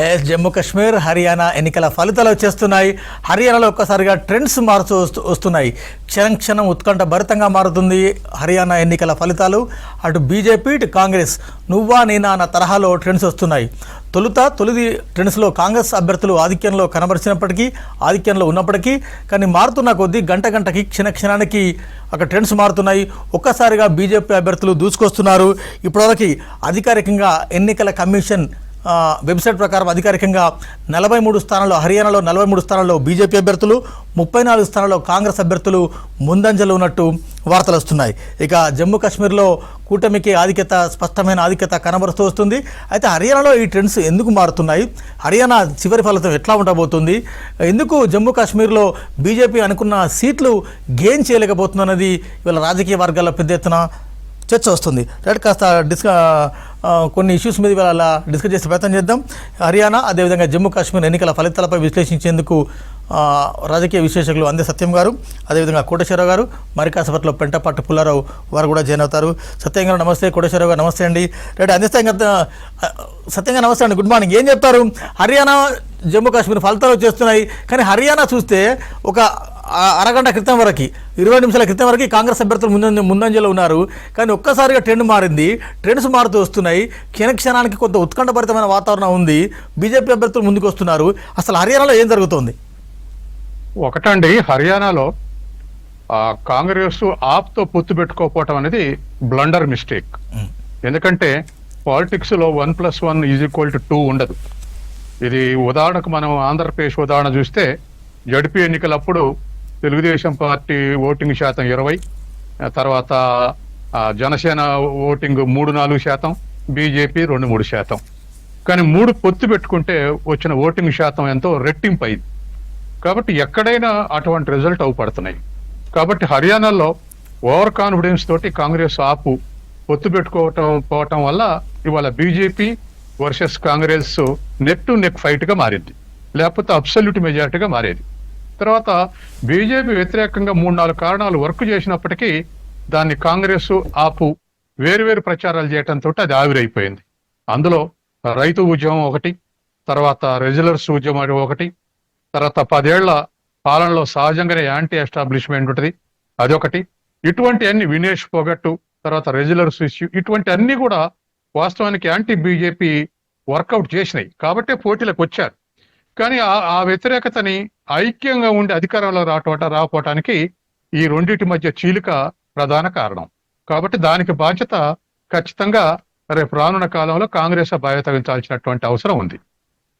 Yes Jammu Kashmir Haryana ఎన్నికల ఫలితాలు వచ్చేస్తున్నాయి. హర్యానాలో ఒక్కసారిగా ట్రెండ్స్ మారుతూ వస్తు- వస్తున్నాయి. క్షణం క్షణం ఉత్కంఠ భరితంగా మారుతుంది హర్యానా ఎన్నికల ఫలితాలు. అటు బీజేపీ ఇటు కాంగ్రెస్. నువ్వా నేనా అన్న తరహాలో ట్రెండ్స్ వస్తున్నాయి. తొలుత తొలిది ట్రెండ్స్లో కాంగ్రెస్ అభ్యర్థులు ఆధిక్యంలో కనబరిచినప్పటికీ ఆధిక్యంలో ఉన్నప్పటికీ కానీ మారుతున్న కొద్దీ గంట గంటకి క్షణ క్షణానికి అక్కడ ట్రెండ్స్ మారుతున్నాయి. ఒక్కసారిగా బీజేపీ అభ్యర్థులు దూసుకొస్తున్నారు. ఇప్పటివరకు అధికారికంగా ఎన్నికల కమిషన్ వెబ్సైట్ ప్రకారం అధికారికంగా నలభై మూడు స్థానాల్లో హర్యానాలో నలభై మూడు స్థానాల్లో బీజేపీ అభ్యర్థులు ముప్పై నాలుగు స్థానాల్లో కాంగ్రెస్ అభ్యర్థులు ముందంజలో ఉన్నట్టు వార్తలు వస్తున్నాయి. ఇక జమ్మూ కాశ్మీర్లో కూటమికి ఆధిక్యత స్పష్టమైన ఆధిక్యత కనబరుస్తూ వస్తుంది. అయితే హర్యానాలో ఈ ట్రెండ్స్ ఎందుకు మారుతున్నాయి? హర్యానా చివరి ఫలితం ఎట్లా ఉండబోతుంది? ఎందుకు జమ్మూ కాశ్మీర్లో బీజేపీ అనుకున్న సీట్లు గెయిన్ చేయలేకపోతుందన్నది ఇవాళ రాజకీయ వర్గాల్లో పెద్ద ఎత్తున చర్చ వస్తుంది. రైట్ కాస్త డిస్క కొన్ని ఇష్యూస్ మీద ఇవాళ డిస్కస్ చేసే ప్రయత్నం చేద్దాం. హర్యానా అదేవిధంగా జమ్మూ కాశ్మీర్ ఎన్నికల ఫలితాలపై విశ్లేషించేందుకు రాజకీయ విశ్లేషకులు అందే సత్యం గారు అదేవిధంగా కోటేశ్వరరావు గారు మరి కాసేపట్లో పెంటపాటి పుల్లారావు వారు కూడా జాయిన్ అవుతారు. సత్యం గారు నమస్తే. కోటేశ్వరరావు గారు నమస్తే అండి. రైట్ అందిస్తాం కదా సత్యంగా నమస్తే అండి. Good morning. ఏం చెప్తారు? హర్యానా జమ్మూ కాశ్మీర్ ఫలితాలు చేస్తున్నాయి కానీ హర్యానా చూస్తే ఒక అరగంట క్రితం వరకు ఇరవై నిమిషాల క్రితం వరకు కాంగ్రెస్ అభ్యర్థులు ముందంజ ముందంజలో ఉన్నారు. కానీ ఒక్కసారిగా ట్రెండ్ మారింది. ట్రెండ్స్ మారుతూ వస్తున్నాయి. క్షణ క్షణానికి కొంత ఉత్కంఠభరితమైన వాతావరణం ఉంది. బీజేపీ అభ్యర్థులు ముందుకు వస్తున్నారు. అసలు హర్యానాలో ఏం జరుగుతోంది? ఒకటండి హర్యానాలో కాంగ్రెస్ ఆప్తో పొత్తు పెట్టుకోకపోవటం అనేది బ్లండర్ మిస్టేక్ ఎందుకంటే పాలిటిక్స్లో one plus one is equal to two ఉండదు. ఇది ఉదాహరణకు మనం ఆంధ్రప్రదేశ్ ఉదాహరణ చూస్తే జడ్పీ ఎన్నికలప్పుడు తెలుగుదేశం పార్టీ ఓటింగ్ శాతం ఇరవై తర్వాత జనసేన ఓటింగ్ మూడు నాలుగు శాతం బీజేపీ రెండు మూడు శాతం. కానీ మూడు పొత్తు పెట్టుకుంటే వచ్చిన ఓటింగ్ శాతం ఎంతో రెట్టింపు అయింది. కాబట్టి ఎక్కడైనా అటువంటి రిజల్ట్ అవుపడుతున్నాయి కాబట్టి హర్యానాలో ఓవర్ కాన్ఫిడెన్స్ తోటి కాంగ్రెస్ ఆపు పొత్తు పెట్టుకోవటం పోవటం వల్ల ఇవాళ BJP versus Congress neck to neck ఫైట్గా మారింది. లేకపోతే అబ్సల్యూట్ మెజారిటీగా మారేది. తర్వాత బీజేపీ వ్యతిరేకంగా మూడు నాలుగు కారణాలు వర్క్ చేసినప్పటికీ దాన్ని కాంగ్రెస్ ఆపు వేరువేరు ప్రచారాలు చేయడంతో అది ఆవిరైపోయింది. అందులో రైతు ఉద్యమం ఒకటి తర్వాత రెగ్యులర్స్ ఉద్యమం ఒకటి తర్వాత పదేళ్ళ పాలనలో సహజంగానే యాంటీ ఎస్టాబ్లిష్మెంట్ ఉంటుంది అదొకటి. ఇటువంటి అన్ని వినేష్ పొగట్టు తర్వాత రెగ్యులర్స్ ఇష్యూ ఇటువంటి అన్ని కూడా వాస్తవానికి యాంటీ బీజేపీ వర్కౌట్ చేసినాయి. కాబట్టే పోటీలకు వచ్చారు. కానీ ఆ- ఆ వ్యతిరేకతని ఐక్యంగా ఉండి అధికారంలో రావటం రాకపోవటానికి ఈ రెండింటి మధ్య చీలిక ప్రధాన కారణం. కాబట్టి దానికి బాధ్యత ఖచ్చితంగా రేపు రానున్న కాలంలో కాంగ్రెస్ బాధ్యత వహించాల్సినటువంటి అవసరం ఉంది.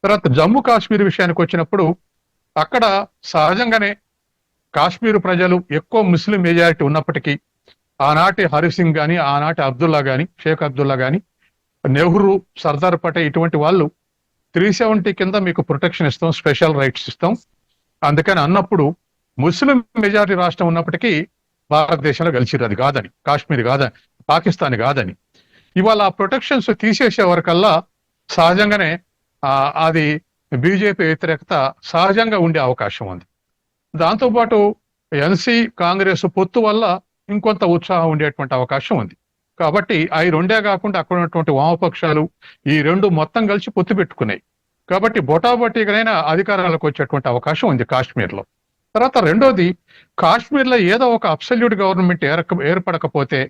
తర్వాత జమ్మూ కాశ్మీర్ విషయానికి వచ్చినప్పుడు అక్కడ సహజంగానే కాశ్మీర్ ప్రజలు ఎక్కువ ముస్లిం మెజారిటీ ఉన్నప్పటికీ ఆనాటి హరి సింగ్ గాని ఆనాటి అబ్దుల్లా కానీ షేక్ అబ్దుల్లా కానీ నెహ్రూ సర్దార్ పటేల్ ఇటువంటి వాళ్ళు త్రీ సెవెంటీ కింద మీకు ప్రొటెక్షన్ ఇస్తాం స్పెషల్ రైట్స్ ఇస్తాం. అందుకని అన్నప్పుడు ముస్లిం మెజారిటీ రాష్ట్రం ఉన్నప్పటికీ భారతదేశంలో గెలిచిరు అది కాదని కాశ్మీర్ కాదని పాకిస్తాన్ కాదని. ఇవాళ ఆ ప్రొటెక్షన్స్ తీసేసే వరకల్లా సహజంగానే అది బీజేపీ వ్యతిరేకత సహజంగా ఉండే అవకాశం ఉంది. దాంతోపాటు ఎన్సీ కాంగ్రెస్ పొత్తు వల్ల ఇంకొంత ఉత్సాహం ఉండేటువంటి అవకాశం ఉంది. కాబట్టి అవి రెండే కాకుండా అక్కడ ఉన్నటువంటి వామపక్షాలు ఈ రెండు మొత్తం కలిసి పొత్తు పెట్టుకున్నాయి. కాబట్టి బొటాబొటీగానైనా అధికారాలకు వచ్చేటువంటి అవకాశం ఉంది కాశ్మీర్లో. తర్వాత రెండోది కాశ్మీర్లో ఏదో ఒక అబ్సల్యూట్ గవర్నమెంట్ ఏర్పడకపోతే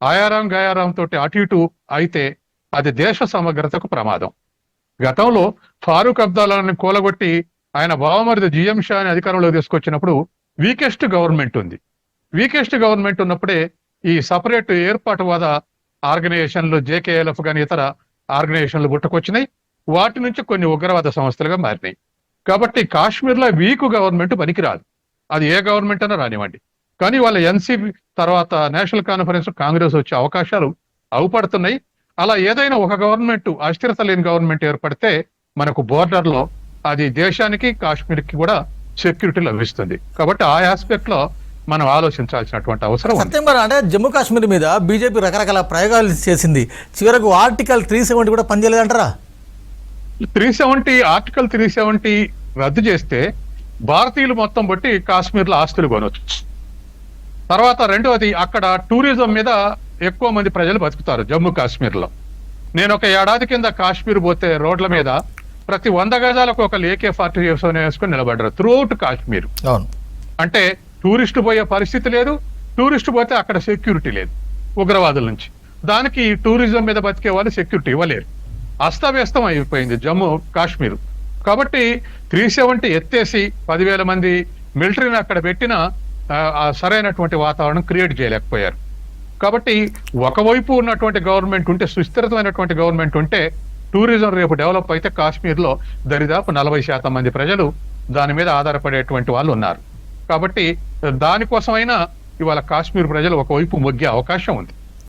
ఆయారాం గయారాం తోటి అటు ఇటు అయితే అది దేశ సమగ్రతకు ప్రమాదం. గతంలో ఫారూక్ అబ్దాలాని కూలగొట్టి ఆయన బావమరిది జిఎం షా అని అధికారంలో తీసుకొచ్చినప్పుడు వీకెస్ట్ గవర్నమెంట్ ఉంది. వీకెస్ట్ గవర్నమెంట్ ఉన్నప్పుడే ఈ సపరేట్ ఏర్పాటువాద ఆర్గనైజేషన్లు జేకేఎల్ఎఫ్ కానీ ఇతర ఆర్గనైజేషన్లు పుట్టుకొచ్చినాయి. వాటి నుంచి కొన్ని ఉగ్రవాద సంస్థలుగా మారినాయి. కాబట్టి కాశ్మీర్లో వీక్ గవర్నమెంట్ పనికిరాదు. అది ఏ గవర్నమెంట్ అయినా రానివ్వండి. కానీ వాళ్ళ ఎన్సీపీ తర్వాత నేషనల్ కాన్ఫరెన్స్ కాంగ్రెస్ వచ్చే అవకాశాలు అవుపడుతున్నాయి. అలా ఏదైనా ఒక గవర్నమెంట్ అస్థిరత లేని గవర్నమెంట్ ఏర్పడితే మనకు బోర్డర్లో అది దేశానికి కాశ్మీర్కి కూడా సెక్యూరిటీ లభిస్తుంది. కాబట్టి ఆ ఆస్పెక్ట్లో లో మనం ఆలోచించాల్సినటువంటి అవసరం సత్యం గారు అంటే జమ్మూ కాశ్మీర్ మీద బీజేపీ రకరకాల ప్రయోగాలు చేసింది. చివరకు ఆర్టికల్ త్రీ సెవెంటీ కూడా పనిచేయలేదంటారా three seventy article three seventy రద్దు చేస్తే భారతీయులు మొత్తం బట్టి కాశ్మీర్లో ఆస్తులు కొనవచ్చు తర్వాత రెండవది అక్కడ టూరిజం మీద ఎక్కువ మంది ప్రజలు బతుకుతారు జమ్మూ కాశ్మీర్లో నేను ఒక ఏడాది కింద కాశ్మీర్ పోతే రోడ్ల మీద ప్రతి వంద గజాలకు ఒక ఏకే ఫార్టీ వేసుకొని నిలబడ్డారు త్రూఅవుట్ కాశ్మీర్. అవును. అంటే టూరిస్ట్ పోయే పరిస్థితి లేదు. టూరిస్ట్ పోతే అక్కడ సెక్యూరిటీ లేదు ఉగ్రవాదుల నుంచి. దానికి టూరిజం మీద బతికే వాళ్ళు సెక్యూరిటీ ఇవ్వలేరు. అస్తవ్యస్తం అయిపోయింది జమ్మూ కాశ్మీర్. కాబట్టి త్రీ సెవెంటీ ఎత్తేసి పదివేల మంది మిలిటరీని అక్కడ పెట్టిన సరైనటువంటి వాతావరణం క్రియేట్ చేయలేకపోయారు. కాబట్టి ఒకవైపు ఉన్నటువంటి గవర్నమెంట్ ఉంటే సుస్థిరతమైనటువంటి గవర్నమెంట్ ఉంటే టూరిజం రేపు డెవలప్ అయితే కాశ్మీర్లో దరిదాపు నలభై శాతం మంది ప్రజలు దాని మీద ఆధారపడేటువంటి వాళ్ళు ఉన్నారు. కాబట్టి దానికోసమైనా ఇవాళ కాశ్మీర్ ప్రజలు ఒకవైపు మొగ్గే అవకాశం ఉంది.